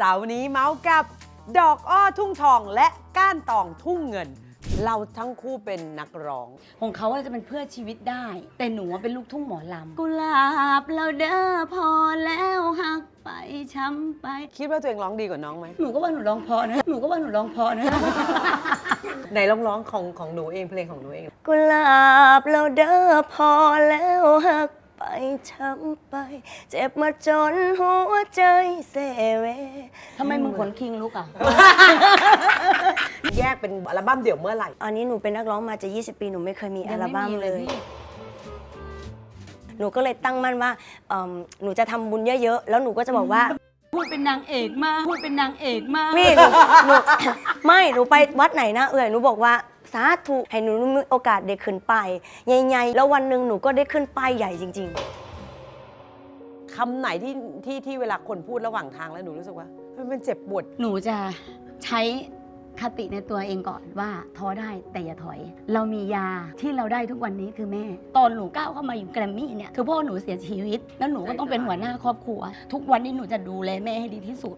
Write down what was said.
เสาร์นี้เมาส์กับ ดอกอ้อทุ่งทองและก้านตองทุ่งเงิน เราทั้งคู่เป็นนักร้อง ของเขาอะจะเป็นเพื่อชีวิตได้ แต่หนูอะเป็นลูกทุ่งหมอลำกุหลาบเราเด้อพอแล้วหักไปช้ำไป คิดว่าตัวเองร้องดีกว่าน้องไหมหนูก็ว่าหนูร้องเพอนะ หนูก็ว่าหนูร้องเพอนะ ไหนลองร้องของของหนูเองเพลงของหนูเอง กุหลาบเราเด้อพอแล้วหักไปช้ำไป เจ็บมาจนหัวใจเสเว ทำไมมึงขนคิงลุกอะ แยกเป็นอัลบั้มเดี่ยวเมื่อไหร่ อันนี้หนูเป็นนักร้องมาจะ 20 ปีหนูไม่เคยมีอัลบั้มยังไม่มีเลเลยยพี่หนูก็เลยตั้งมั่นว่าเอิ่มหนูจะทำบุญเยอะๆ แล้วหนูก็จะบอกว่า พูดเป็นนางเอกมาก พูดเป็นนางเอกมากพี่หนูหนู ไม่ หนูไปวัดไหนนะ เอ่ยหนูบอกว่าสาธุให้หนูมีโอกาสได้ขึ้นไปใหญ่ๆ แล้ววันหนึ่งหนูก็ได้ขึ้นป้ายใหญ่จริง ๆ คำไหนที่ที่ที่เวลาคนพูดระหว่างทางแล้วหนูรู้สึกว่ามันเจ็บปวด หนูจะใช้คติในตัวเองก่อนว่าท้อได้แต่อย่าถอย เรามียาที่เราได้ทุกวันนี้คือแม่ ตอนหนูก้าวเข้ามาอยู่แกรมมี่เนี่ยคือพ่อหนูเสียชีวิต แล้วหนูก็ต้องเป็นหัวหน้าครอบครัว ทุกวันนี้หนูจะดูแลแม่ให้ดีที่สุด